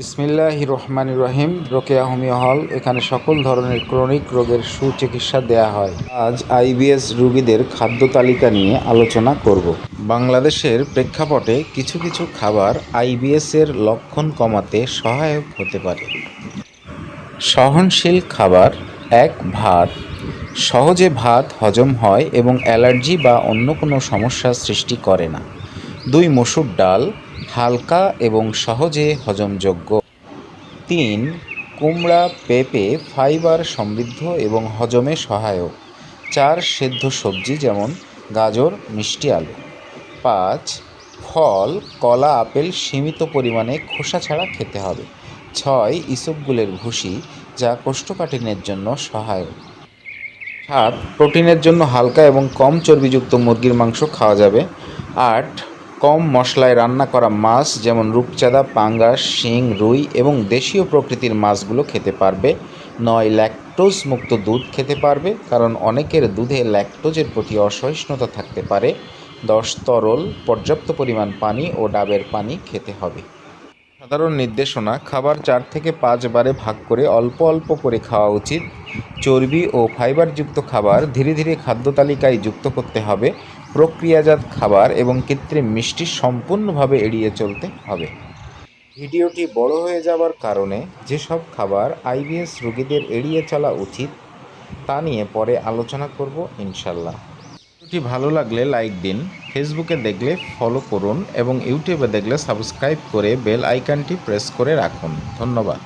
বিসমিল্লাহ রহমান রহিম, রোকেয়া হোমিও হল, এখানে সকল ধরনের ক্রনিক রোগের সুচিকিৎসা দেয়া হয়। আজ আইবিএস রোগীদের খাদ্য তালিকা নিয়ে আলোচনা করব। বাংলাদেশের প্রেক্ষাপটে কিছু কিছু খাবার আইবিএস এর লক্ষণ কমাতে সহায়ক হতে পারে। সহনশীল খাবার এক ভাত, সহজে ভাত হজম হয় এবং অ্যালার্জি বা অন্য কোনো সমস্যা সৃষ্টি করে না। দুই মসুর ডাল হালকা এবং সহজে হজমযোগ্য। তিন, কুমড়া পেঁপে ফাইবার সমৃদ্ধ এবং হজমে সহায়ক। চার, সেদ্ধ সবজি যেমন গাজর, মিষ্টি আলু। পাঁচ, ফল, কলা, আপেল সীমিত পরিমাণে খোসা ছাড়া খেতে হবে। ছয় ইসবগুলের ভুসি যা কোষ্ঠকাঠিন্যের জন্য সহায়ক। সাত, প্রোটিনের জন্য হালকা এবং কম চর্বিযুক্ত মুরগির মাংস খাওয়া যাবে। আট কম মশলায় রান্না করা মাছ যেমন রূপচাঁদা, পাঙ্গাস, শিং, রুই এবং দেশীয় প্রকৃতির মাছগুলো খেতে পারবে। নয় ল্যাকটোজ মুক্ত দুধ খেতে পারবে, কারণ অনেকের দুধে ল্যাকটোজের প্রতি অসহিষ্ণুতা থাকতে পারে। দশ, তরল, পর্যাপ্ত পরিমাণ পানি ও ডাবের পানি খেতে হবে। সাধারণ নির্দেশনা, খাবার চার থেকে পাঁচ বারে ভাগ করে অল্প অল্প করে খাওয়া উচিত। চর্বি ও ফাইবারযুক্ত খাবার ধীরে ধীরে খাদ্য তালিকায় যুক্ত করতে হবে। প্রক্রিয়াজাত খাবার এবং কৃত্রিম মিষ্টি সম্পূর্ণভাবে এড়িয়ে চলতে হবে। ভিডিওটি বড় হয়ে যাওয়ার কারণে যেসব খাবার আইবিএস রোগীদের এড়িয়ে চলা উচিত, তা নিয়ে পরে আলোচনা করব ইনশাল্লাহ ভিডিওটি ভালো লাগলে লাইক দিন, ফেসবুকে দেখলে ফলো করুন এবং ইউটিউবে দেখলে সাবস্ক্রাইব করে বেল আইকনটি প্রেস করে রাখুন। ধন্যবাদ।